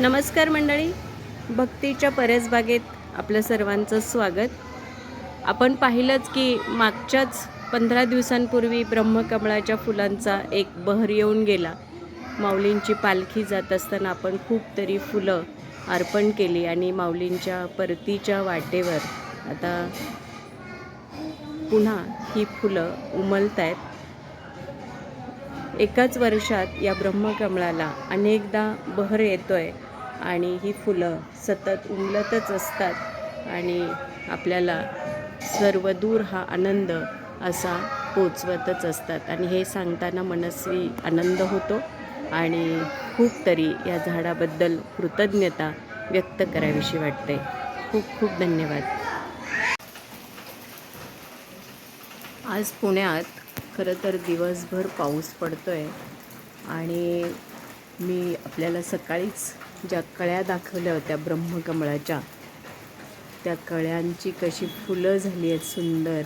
नमस्कार मंडळी. भक्तीच्या परसबागेत आपलं सर्वांचं स्वागत. आपण पाहिलंच की मागच्याच पंधरा दिवसांपूर्वी ब्रह्मकमळाच्या फुलांचा एक बहर येऊन गेला. माऊलींची पालखी जात असताना आपण खूप तरी फुलं अर्पण केली आणि माऊलींच्या परतीच्या वाटेवर आता पुन्हा ही फुलं उमलत आहेत एकाच वर्षात या ब्रह्मकमळाला अनेकदा बहर येतो आहे आणि ही फुलं सतत उमलतच असतात आणि आपल्याला सर्वदूर हा आनंद असा पोचवतच असतात. आणि हे सांगताना मनस्वी आनंद होतो आणि खूप तरी या झाडाबद्दल कृतज्ञता व्यक्त करावीशी वाटते. खूप खूप धन्यवाद. आज पुण्यात खरं तर दिवसभर पाऊस पडतो आहे आणि मी आपल्याला सकाळीच ज्या कळ्या दाखवल्या होत्या ब्रह्मकमळाच्या त्या कळ्यांची कशी फुलं झाली आहेत सुंदर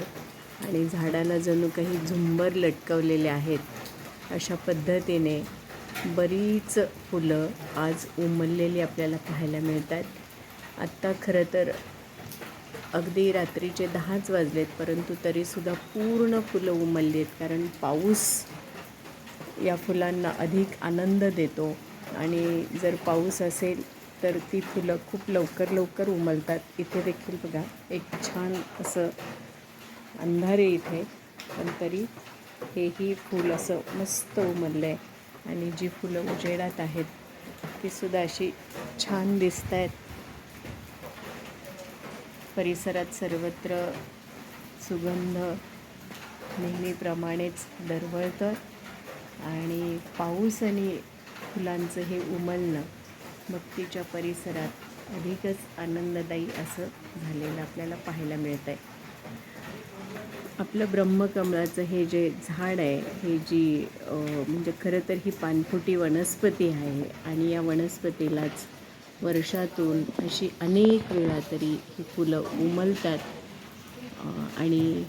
आणि झाडाला जणू काही झुंबर लटकवलेले आहेत अशा पद्धतीने बरीच फुलं आज उमललेली आपल्याला पाहायला मिळतात. आत्ता खरं तर अगदी रात्रीचे दहाच वाजलेत परंतु तरीसुद्धा पूर्ण फुलं उमलली आहेत कारण पाऊस या फुलांना अधिक आनंद देतो. आणि जर पाऊस असेल तर ती फुलं खूप लवकर लवकर उमलतात. इथे देखील बघा एक छान असं अंधारे इथे पण तरी हेही फूल असं मस्त उमललं आहे आणि जी फुलं उजेडात आहेत तीसुद्धा अशी छान दिसत आहेत परिसरात सर्वत्र सुगंध नेहमीप्रमाणेच दरवळतं आणि पाऊस आणि फुलांचं हे उमलणं भक्तीच्या परिसरात अधिकच आनंददायी असं झालेलं आपल्याला पाहायला मिळतं आहे आपलं ब्रह्मकमळाचं हे जे झाड आहे हे जी म्हणजे खरं तर ही पानफुटी वनस्पती आहे आणि या वनस्पतीलाच वर्षातून अशी अनेक वेळा तरी ही फुलं उमलतात. आणि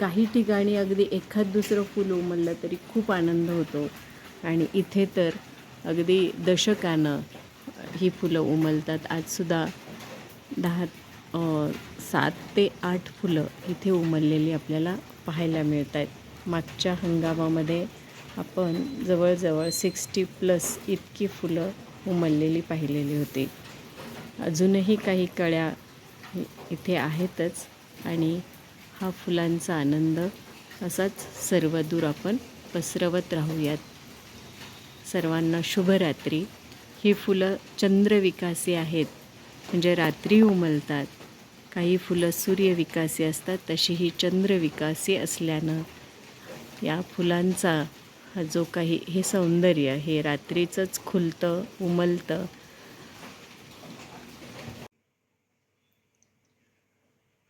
काही ठिकाणी अगदी एखाद दुसरं फुलं उमललं तरी खूप आनंद होतो. आणि इथे तर अगदी दशकानं ही फुलं उमलतात. आजसुद्धा दहा सात ते आठ फुलं इथे उमललेली आपल्याला पाहायला मिळत आहेत मागच्या हंगामामध्ये आपण जवळजवळ सिक्स्टी प्लस इतकी फुलं उमललेली पाहिलेली होती. अजूनही काही कळ्या इथे आहेतच आणि हा फुलांचा आनंद असाच सर्वदूर आपण पसरवत राहूयात. सर्वांना शुभरात्री. ही फुलं चंद्रविकासी आहेत म्हणजे रात्री उमलतात. काही फुलं सूर्यविकासी असतात तशी ही चंद्रविकासी असल्यानं या फुलांचा हा जो काही हे सौंदर्य हे रात्रीचंच खुलतं उमलतं.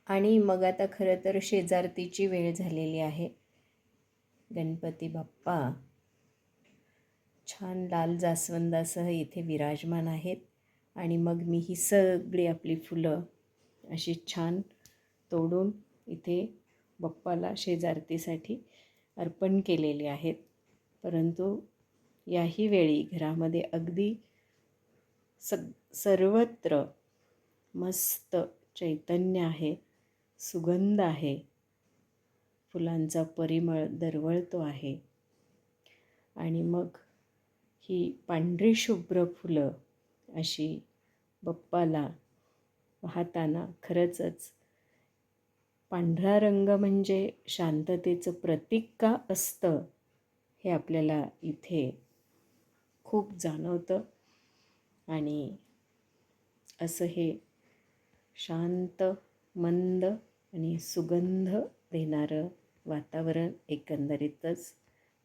आणि मग आता खरं तर शेजारतीची वेळ झालेली आहे. गणपती बाप्पा छान लाल जास्वंदासह इथे विराजमान आहेत. आणि मग मी ही सगळी आपली फुलं अशी छान तोडून इथे बाप्पाला शेजारतीसाठी अर्पण केलेली आहेत. परंतु याही वेळी घरामध्ये अगदी सग सर्वत्र मस्त चैतन्य आहे सुगंध आहे. फुलांचा परिमळ दरवळतो आहे. आणि मग ही पांढरी शुभ्र फुलं अशी बप्पाला पाहताना खरंचच पांढरा रंग म्हणजे शांततेचं प्रतीक का असतं हे आपल्याला इथे खूप जाणवतं. आणि असं हे शांत मंद आणि सुगंध देणारं वातावरण एकंदरीतच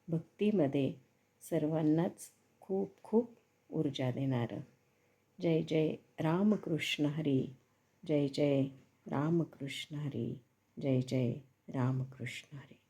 भक्तीमध्ये सर्वांनाच खूप खूप ऊर्जा देणारं. जय जय रामकृष्ण हरी जय जय रामकृष्ण हरी जय जय रामकृष्ण हरी.